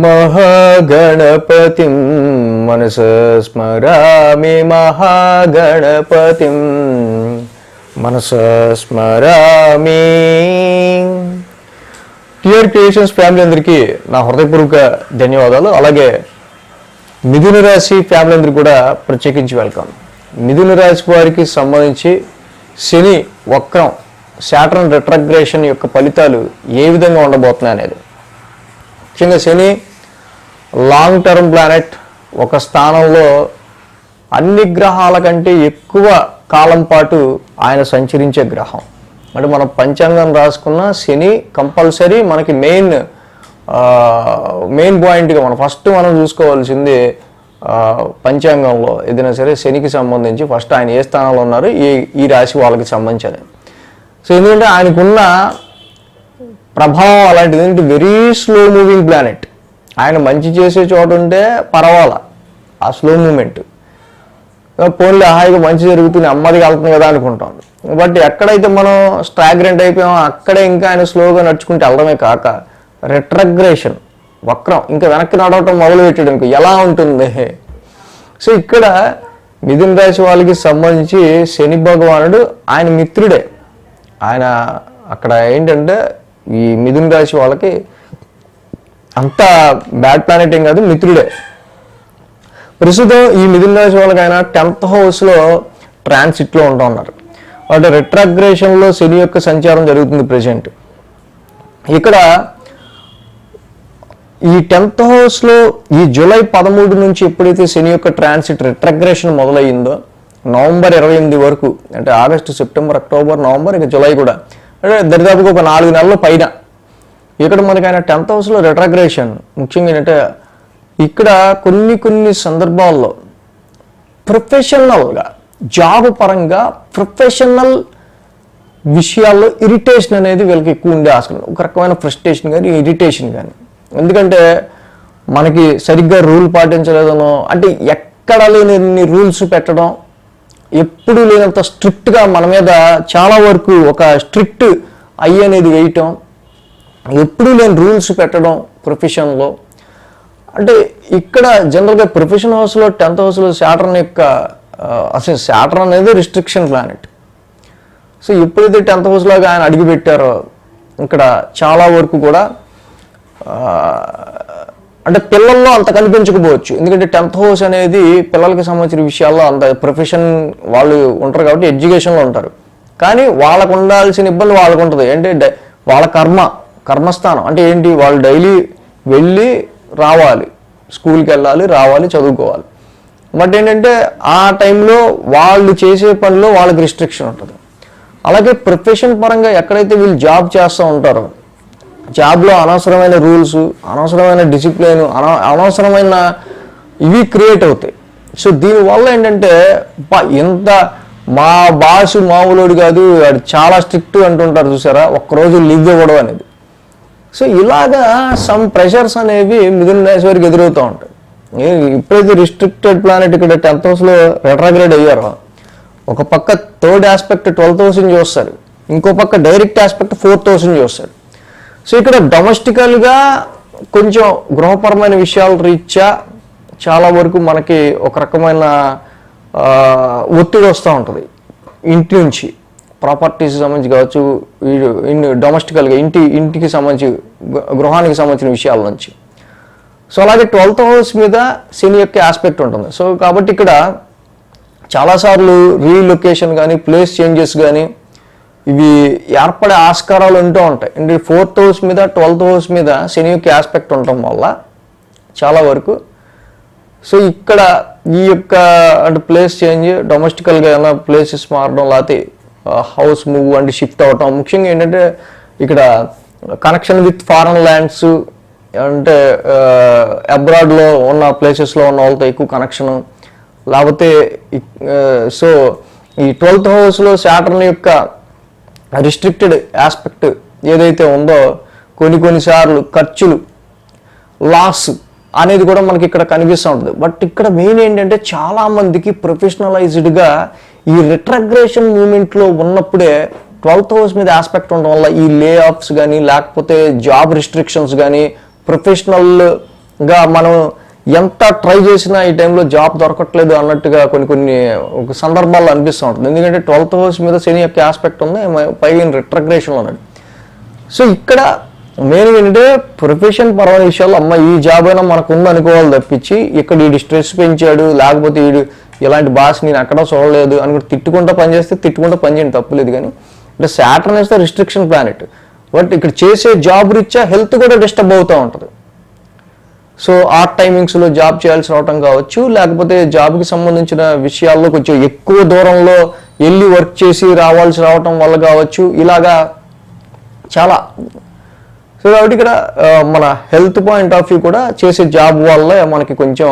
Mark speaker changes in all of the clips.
Speaker 1: మహాగణపతిం మనస స్మరామి మహాగణపతిం మనస స్మరామి. క్లియర్ క్రియేషన్స్ ఫ్యామిలీ అందరికీ నా హృదయపూర్వక ధన్యవాదాలు. అలాగే మిథున రాశి ఫ్యామిలీ అందరికీ కూడా ప్రత్యేకించి వెల్కమ్. మిథున రాశి వారికి సంబంధించి శని వక్రం శాటర్న్ రిట్రగ్రేషన్ యొక్క ఫలితాలు ఏ విధంగా ఉండబోతున్నాయి అనేది ముఖ్యంగా శని లాంగ్ టర్మ్ ప్లానెట్ ఒక స్థానంలో అన్ని గ్రహాల కంటే ఎక్కువ కాలం పాటు ఆయన సంచరించే గ్రహం. అంటే మనం పంచాంగం రాసుకున్న శని కంపల్సరీ మనకి మెయిన్ మెయిన్ పాయింట్గా మనం ఫస్ట్ మనం చూసుకోవాల్సింది పంచాంగంలో. ఏదైనా సరే శనికి సంబంధించి ఫస్ట్ ఆయన ఏ స్థానంలో ఉన్నారు ఈ ఈ రాశి వాళ్ళకి సంబంధించి సో ఎందుకంటే ఆయనకున్న ప్రభావం అలాంటిది ఏంటి? వెరీ స్లో మూవింగ్ ప్లానెట్ ఆయన మంచి చేసే చోట ఉంటే పర్వాలా? ఆ స్లో మూమెంట్ పోన్లే హాయిగా మంచి జరుగుతుంది అమ్మదికి వెళ్తుంది కదా అనుకుంటాం. బట్ ఎక్కడైతే మనం స్టాగ్రెంట్ అయిపోయామో అక్కడే ఇంకా ఆయన స్లోగా నడుచుకుంటే వెళ్ళడమే కాక రెట్రగ్రేషన్ వక్రం ఇంకా వెనక్కి నడవటం మొదలు పెట్టాడు ఎలా ఉంటుంది? సో ఇక్కడ మిథున రాశి వాళ్ళకి సంబంధించి శని భగవానుడు ఆయన మిత్రుడే. ఆయన అక్కడ ఏంటంటే ఈ మిథున్ రాశి వాళ్ళకి అంత బ్యాడ్ ప్లానెట్ ఏం కాదు మిత్రుడే. ప్రస్తుతం ఈ మిథున్ రాశి వాళ్ళకి ఆయన టెన్త్ హౌస్లో ట్రాన్సిట్లో ఉంటూ ఉన్నారు. అంటే రిట్రాగ్రేషన్లో శని యొక్క సంచారం జరుగుతుంది ప్రజెంట్ ఇక్కడ ఈ టెన్త్ హౌస్లో ఈ జూలై పదమూడు నుంచి ఎప్పుడైతే శని యొక్క ట్రాన్సిట్ రిట్రగ్రేషన్ మొదలయ్యిందో నవంబర్ ఇరవై ఎనిమిది వరకు అంటే ఆగస్టు సెప్టెంబర్ అక్టోబర్ నవంబర్ ఇంకా జూలై కూడా అంటే దరిదాపుగా ఒక నాలుగు నెలల పైన. ఇక్కడ మనకి ఆయన టెన్త్ హౌస్లో రిట్రగ్రేషన్ ముఖ్యంగా ఏంటంటే ఇక్కడ కొన్ని కొన్ని సందర్భాల్లో ప్రొఫెషనల్గా జాబ్ పరంగా ప్రొఫెషనల్ విషయాల్లో ఇరిటేషన్ అనేది వీళ్ళకి ఎక్కువ ఉండే ఆస్కారం. ఒక రకమైన ఫ్రస్ట్రేషన్ కానీ ఇరిటేషన్ కానీ ఎందుకంటే మనకి సరిగ్గా రూల్ పాటించలేదనో అంటే ఎక్కడ లేని రూల్స్ పెట్టడం ఎప్పుడు లేనంత స్ట్రిక్ట్గా మన మీద చాలా వరకు ఒక స్ట్రిక్ట్ ఐ అనేది వేయటం ఎప్పుడూ లేని రూల్స్ పెట్టడం ప్రొఫెషన్లో. అంటే ఇక్కడ జనరల్గా ప్రొఫెషన్ హౌస్లో టెన్త్ హౌస్లో శాటర్న్ యొక్క అసలు శాటర్న్ అనేది రిస్ట్రిక్షన్ ప్లానెట్. సో ఎప్పుడైతే టెన్త్ హౌస్లోగా ఆయన అడిగిపెట్టారో ఇక్కడ చాలా వరకు కూడా అంటే పిల్లల్లో అంత కనిపించకపోవచ్చు. ఎందుకంటే టెన్త్ హౌస్ అనేది పిల్లలకి సంబంధించిన విషయాల్లో అంత ప్రొఫెషన్ వాళ్ళు ఉంటారు కాబట్టి ఎడ్యుకేషన్లో ఉంటారు. కానీ వాళ్ళకు ఉండాల్సిన ఇబ్బంది వాళ్ళకు ఉంటుంది. అంటే డై- వాళ్ళ కర్మ కర్మస్థానం. అంటే ఏంటి? వాళ్ళు డైలీ వెళ్ళి రావాలి. స్కూల్కి వెళ్ళాలి రావాలి చదువుకోవాలి. బట్ ఏంటంటే ఆ టైంలో వాళ్ళు చేసే పనిలో వాళ్ళకి రిస్ట్రిక్షన్ ఉంటుంది. అలాగే ప్రొఫెషన్ పరంగా ఎక్కడైతే వీళ్ళు జాబ్ చేస్తూ ఉంటారో జాబ్లో అనవసరమైన రూల్స్ అనవసరమైన డిసిప్లిన్ అన అనవసరమైన ఇవి క్రియేట్ అవుతాయి. సో దీనివల్ల ఏంటంటే ఎంత మా బాసు మామూలుడు కాదు వాడు చాలా స్ట్రిక్ట్ అంటుంటారు చూసారా ఒక్కరోజు లీవ్ ఇవ్వడం అనేది. సో ఇలాగా సమ్ ప్రెషర్స్ అనేవి మిథున రాశి వారికి ఎదురవుతూ ఉంటాయి. ఏ- ఎప్పుడైతే రిస్ట్రిక్టెడ్ ప్లానెట్ ఇక్కడ టెన్త్ హౌస్లో రెట్రాగ్రేడ్ అయ్యారో ఒక పక్క థర్డ్ ఆస్పెక్ట్ ట్వెల్వ్ థౌసండ్ చూస్తారు ఇంకో పక్క డైరెక్ట్ ఆస్పెక్ట్ ఫోర్ థౌసండ్ చూస్తారు. సో ఇక్కడ డొమెస్టికల్గా కొంచెం గృహపరమైన విషయాల రీత్యా చాలా వరకు మనకి ఒక రకమైన ఒత్తిడి వస్తూ ఉంటుంది. ఇంటి నుంచి ప్రాపర్టీస్ సంబంధించి కావచ్చు ఇన్ డొమెస్టికల్గా ఇంటి ఇంటికి సంబంధించి గృహానికి సంబంధించిన విషయాల నుంచి. సో అలాగే ట్వెల్త్ హౌస్ మీద శని యొక్క ఆస్పెక్ట్ ఉంటుంది. సో కాబట్టి ఇక్కడ చాలాసార్లు రీలొకేషన్ కానీ ప్లేస్ చేంజెస్ కానీ ఇవి ఏర్పడే ఆస్కారాలు ఉంటూ ఉంటాయి. అంటే ఫోర్త్ హౌస్ మీద ట్వెల్త్ హౌస్ మీద శని యొక్క ఆస్పెక్ట్ ఉండటం వల్ల చాలా వరకు. సో ఇక్కడ ఈ యొక్క అంటే ప్లేస్ చేంజ్ డొమెస్టికల్గా ఏమైనా ప్లేసెస్ మారడం లేకపోతే హౌస్ మూవ్ అంటే షిఫ్ట్ అవటం. ముఖ్యంగా ఏంటంటే ఇక్కడ కనెక్షన్ విత్ ఫారెన్ ల్యాండ్స్ అంటే అబ్రాడ్లో ఉన్న ప్లేసెస్లో ఉన్న వాళ్ళతో ఎక్కువ కనెక్షన్ లేకపోతే సో ఈ ట్వెల్త్ హౌస్లో శాటర్న్ యొక్క రిస్ట్రిక్టెడ్ ఆస్పెక్ట్ ఏదైతే ఉందో కొన్ని కొన్నిసార్లు ఖర్చులు లాస్ అనేది కూడా మనకి ఇక్కడ కనిపిస్తూ ఉంటుంది. బట్ ఇక్కడ మెయిన్ ఏంటంటే చాలామందికి ప్రొఫెషనలైజ్డ్గా ఈ రిట్రగ్రేషన్ మూమెంట్లో ఉన్నప్పుడే ట్వెల్త్ హౌస్ మీద ఆస్పెక్ట్ ఉండడం వల్ల ఈ లే ఆఫ్స్ కానీ లేకపోతే జాబ్ రిస్ట్రిక్షన్స్ కానీ ప్రొఫెషనల్గా మనం ఎంత ట్రై చేసినా ఈ టైంలో జాబ్ దొరకట్లేదు అన్నట్టుగా కొన్ని కొన్ని ఒక సందర్భాల్లో అనిపిస్తూ ఉంటుంది. ఎందుకంటే ట్వెల్త్ హౌస్ మీద శని యొక్క ఆస్పెక్ట్ ఉంది పైన రిట్రగ్రేషన్లో ఉన్నాడు. సో ఇక్కడ మెయిన్ ఏంటంటే ప్రొఫెషన్ పరమైన విషయాల్లో అమ్మ ఈ జాబ్ అయినా మనకు ఉంది అనుకోవాలి తప్పించి ఇక్కడ వీడు స్ట్రెస్ పెంచాడు లేకపోతే వీడు ఇలాంటి బాస్ నేను ఎక్కడ చూడలేదు అని కూడా పనిచేస్తే తిట్టుకుంటూ చేస్తే పని చేయండి తప్పులేదు కానీ అంటే Saturn is the restriction planet but ఇక్కడ చేసే జాబ్ రీత్యా హెల్త్ కూడా డిస్టర్బ్ అవుతూ ఉంటుంది. సో ఆ టైమింగ్స్లో జాబ్ చేయాల్సి రావటం కావచ్చు లేకపోతే జాబ్కి సంబంధించిన విషయాల్లో కొంచెం ఎక్కువ దూరంలో వెళ్ళి వర్క్ చేసి రావాల్సి రావటం వల్ల కావచ్చు ఇలాగా చాలా. సో కాబట్టి ఇక్కడ మన హెల్త్ పాయింట్ ఆఫ్ వ్యూ కూడా చేసే జాబ్ వల్ల మనకి కొంచెం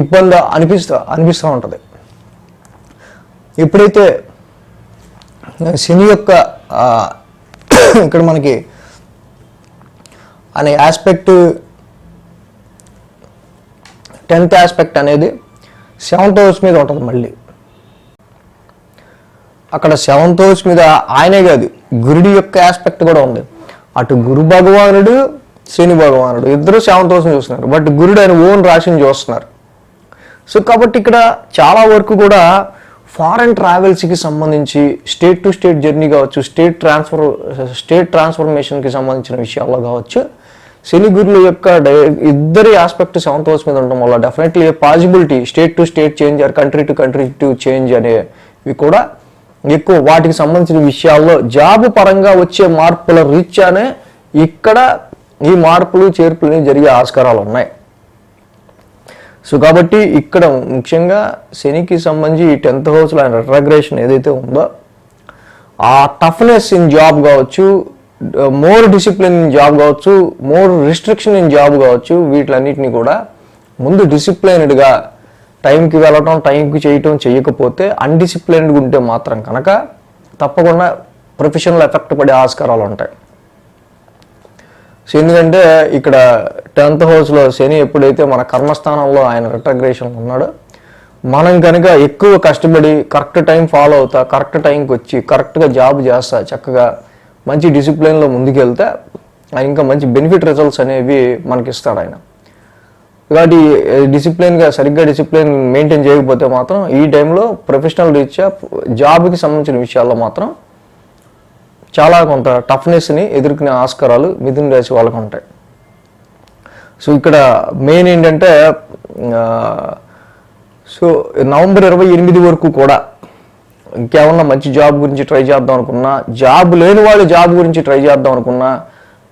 Speaker 1: ఇబ్బంది అనిపిస్తూ అనిపిస్తూ ఉంటుంది. ఎప్పుడైతే శని యొక్క ఇక్కడ మనకి అనే ఆస్పెక్ట్ టెన్త్ ఆస్పెక్ట్ అనేది సెవెంత్ హౌస్ మీద ఉంటుంది మళ్ళీ. అక్కడ సెవెంత్ హౌస్ మీద ఆయనే కాదు గురుడి యొక్క ఆస్పెక్ట్ కూడా ఉంది. అటు గురు భగవానుడు శని భగవానుడు ఇద్దరు సెవెంత్ హౌస్ని చూస్తున్నారు. బట్ గురుడు ఆయన ఓన్ రాశిని చూస్తున్నారు. సో కాబట్టి ఇక్కడ చాలా వరకు కూడా ఫారెన్ ట్రావెల్స్కి సంబంధించి స్టేట్ టు స్టేట్ జర్నీ కావచ్చు స్టేట్ ట్రాన్స్ఫర్ స్టేట్ ట్రాన్స్ఫర్మేషన్కి సంబంధించిన విషయాల్లో కావచ్చు శని గురుల యొక్క డై- ఇద్దరి ఆస్పెక్ట్ సెవెంత్ హౌస్ మీద ఉండడం వల్ల definitely possibility state to state change or country to country to change అనేవి కూడా ఎక్కువ వాటికి సంబంధించిన విషయాల్లో జాబ్ పరంగా వచ్చే మార్పుల రీత్యానే ఇక్కడ ఈ మార్పులు చేర్పులు జరిగే ఆస్కారాలు ఉన్నాయి. సో కాబట్టి ఇక్కడ ముఖ్యంగా శనికి సంబంధించి ఈ టెన్త్ హౌస్లో ఆయన రెట్రగ్రేషన్ ఏదైతే ఉందో ఆ టఫ్నెస్ ఇన్ జాబ్ కావచ్చు మోర్ డిసిప్లిన్ ఇన్ జాబ్ కావచ్చు మోర్ రిస్ట్రిక్షన్ ఇన్ జాబ్ కావచ్చు వీటిలన్నిటిని కూడా ముందు డిసిప్లైన్డ్గా టైంకి వెళ్ళటం టైంకి చేయటం చేయకపోతే అన్డిసిప్లైన్డ్గా ఉంటే మాత్రం కనుక తప్పకుండా ప్రొఫెషనల్ ఎఫెక్ట్ పడే ఆస్కారాలు ఉంటాయి. సో ఎందుకంటే ఇక్కడ టెన్త్ హౌస్లో శని ఎప్పుడైతే మన కర్మస్థానంలో ఆయన రిట్రగ్రేషన్ ఉన్నాడో మనం కనుక ఎక్కువ కష్టపడి కరెక్ట్ టైం ఫాలో అవుతా కరెక్ట్ టైంకి వచ్చి కరెక్ట్గా జాబ్ చేస్తా చక్కగా మంచి డిసిప్లిన్లో ముందుకెళ్తే ఇంకా మంచి బెనిఫిట్ రిజల్ట్స్ అనేవి మనకి ఇస్తాడు ఆయన. కాబట్టి డిసిప్లిన్గా సరిగ్గా డిసిప్లిన్ మెయింటైన్ చేయకపోతే మాత్రం ఈ టైంలో ప్రొఫెషనల్ రీత్యా జాబ్కి సంబంధించిన విషయాల్లో మాత్రం చాలా కొంత టఫ్నెస్ని ఎదుర్కొనే ఆస్కారాలు మిథున రాశి వాళ్ళకు ఉంటాయి. సో ఇక్కడ మెయిన్ ఏంటంటే సో నవంబర్ ఇరవై ఎనిమిది వరకు కూడా ఇంకేమన్నా మంచి జాబ్ గురించి ట్రై చేద్దాం అనుకున్నా జాబ్ లేని వాళ్ళు జాబ్ గురించి ట్రై చేద్దాం అనుకున్నా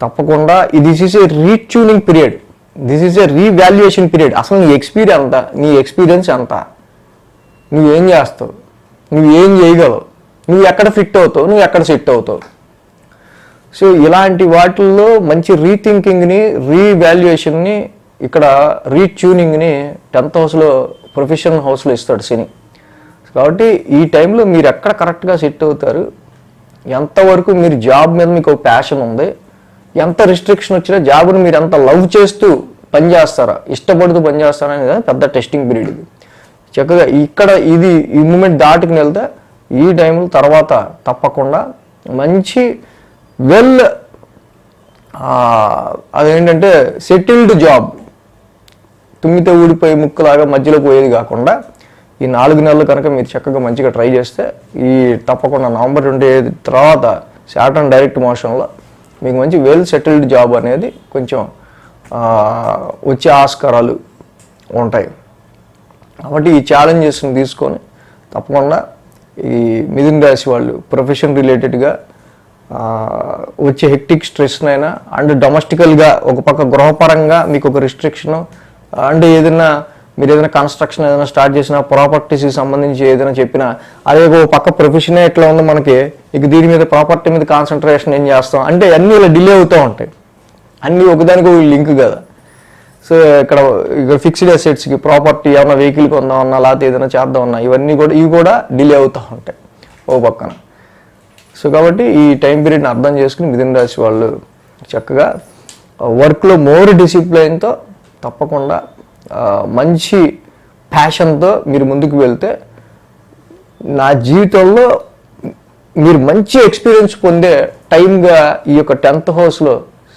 Speaker 1: తప్పకుండా this is a retuning period. This is a revaluation period. అసలు నీ ఎక్స్పీరియన్స్ ఎంత? నీ ఎక్స్పీరియన్స్ ఎంత? నువ్వేం చేస్తావు? నువ్వు ఏం చేయగలవు? నువ్వు ఎక్కడ ఫిట్ అవుతావు? నువ్వు ఎక్కడ సెట్ అవుతావు? సో ఇలాంటి వాటిల్లో మంచి రీథింకింగ్ని రీవాల్యుయేషన్ని ఇక్కడ రీట్యూనింగ్ని టెన్త్ హౌస్లో ప్రొఫెషనల్ హౌస్లో ఇస్తాడు సినీ కాబట్టి ఈ టైంలో మీరు ఎక్కడ కరెక్ట్గా సెట్ అవుతారు? ఎంతవరకు మీరు జాబ్ మీద మీకు ఒక ప్యాషన్ ఉంది? ఎంత రిస్ట్రిక్షన్ వచ్చినా జాబ్ని మీరు ఎంత లవ్ చేస్తూ పనిచేస్తారా ఇష్టపడుతూ పనిచేస్తారా అనేది పెద్ద టెస్టింగ్ పీరియడ్ ఇది. చక్కగా ఇక్కడ ఇది ఈ మూమెంట్ దాటుకుని వెళ్తే ఈ టైంలో తర్వాత తప్పకుండా మంచి వెల్ అదేంటంటే సెటిల్డ్ జాబ్ తుమ్మితే ఊడిపోయి ముక్కులాగా మధ్యలో పోయేది కాకుండా ఈ నాలుగు నెలలు కనుక మీరు చక్కగా మంచిగా ట్రై చేస్తే ఈ తప్పకుండా నవంబర్ ట్వంటీ ఎయిత్ తర్వాత శాటర్న్ డైరెక్ట్ మోషన్లో మీకు మంచి వెల్ సెటిల్డ్ జాబ్ అనేది కొంచెం వచ్చే ఆస్కారాలు ఉంటాయి. కాబట్టి ఈ ఛాలెంజెస్ని తీసుకొని తప్పకుండా ఈ మిథున్ రాశి వాళ్ళు ప్రొఫెషన్ రిలేటెడ్గా వచ్చే హెక్టిక్ స్ట్రెస్నైనా అండ్ డొమెస్టికల్గా ఒక పక్క గృహపరంగా మీకు ఒక రిస్ట్రిక్షన్ అండ్ ఏదైనా మీరు ఏదైనా కన్స్ట్రక్షన్ ఏదైనా స్టార్ట్ చేసినా ప్రాపర్టీస్కి సంబంధించి ఏదైనా చెప్పినా అదే ఒక పక్క ప్రొఫెషనే ఎట్లా ఉందో మనకి ఇక దీని మీద ప్రాపర్టీ మీద కాన్సన్ట్రేషన్ ఏం చేస్తాం? అంటే అన్నీ ఇలా డిలే అవుతూ ఉంటాయి. అన్నీ ఒకదానికి ఒక లింక్ కదా. సో ఇక్కడ ఇక్కడ ఫిక్స్డ్ అసెట్స్కి ప్రాపర్టీ ఏమన్నా వెహికల్ కొందాం అన్నా లేకపోతే ఏదైనా చేద్దాం అన్నా ఇవన్నీ కూడా ఇవి కూడా డిలే అవుతూ ఉంటాయి. ఓ పక్కన. సో కాబట్టి ఈ టైం పీరియడ్ని అర్థం చేసుకుని మిథున రాశి వాళ్ళు చక్కగా వర్క్లో మోర్ డిసిప్లైన్తో తప్పకుండా మంచి ప్యాషన్తో మీరు ముందుకు వెళ్తే నా జీవితంలో మీరు మంచి ఎక్స్పీరియన్స్ పొందే టైంగా ఈ యొక్క టెన్త్ హౌస్లో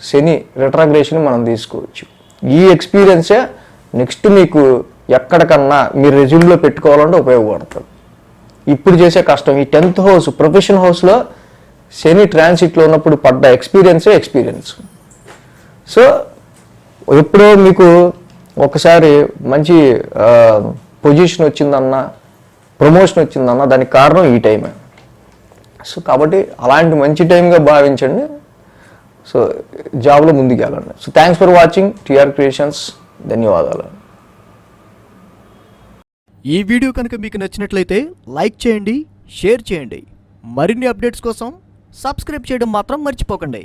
Speaker 1: శని రిట్రాగ్రేషన్ మనం తీసుకోవచ్చు. ఈ ఎక్స్పీరియన్సే నెక్స్ట్ మీకు ఎక్కడికన్నా మీరు రెజ్యూమ్లో పెట్టుకోవాలంటే ఉపయోగపడుతుంది. ఇప్పుడు చేసే కష్టం ఈ టెన్త్ హౌస్ ప్రొఫెషన్ హౌస్లో శని ట్రాన్సిట్లో ఉన్నప్పుడు పడ్డ ఎక్స్పీరియన్సే ఎక్స్పీరియన్స్ సో ఎప్పుడో మీకు ఒకసారి మంచి పొజిషన్ వచ్చిందన్న ప్రమోషన్ వచ్చిందన్నా దానికి కారణం ఈ టైమే సో కాబట్టి అలాంటి మంచి టైంగా భావించండి. సో జాబ్లో ముందుకు వెళ్ళండి so thanks for watching TR Creations ధన్యవాదాలు.
Speaker 2: ఈ వీడియో కనుక మీకు నచ్చినట్లయితే లైక్ చేయండి షేర్ చేయండి. మరిన్ని అప్డేట్స్ కోసం సబ్స్క్రైబ్ చేయడం మాత్రం మర్చిపోకండి.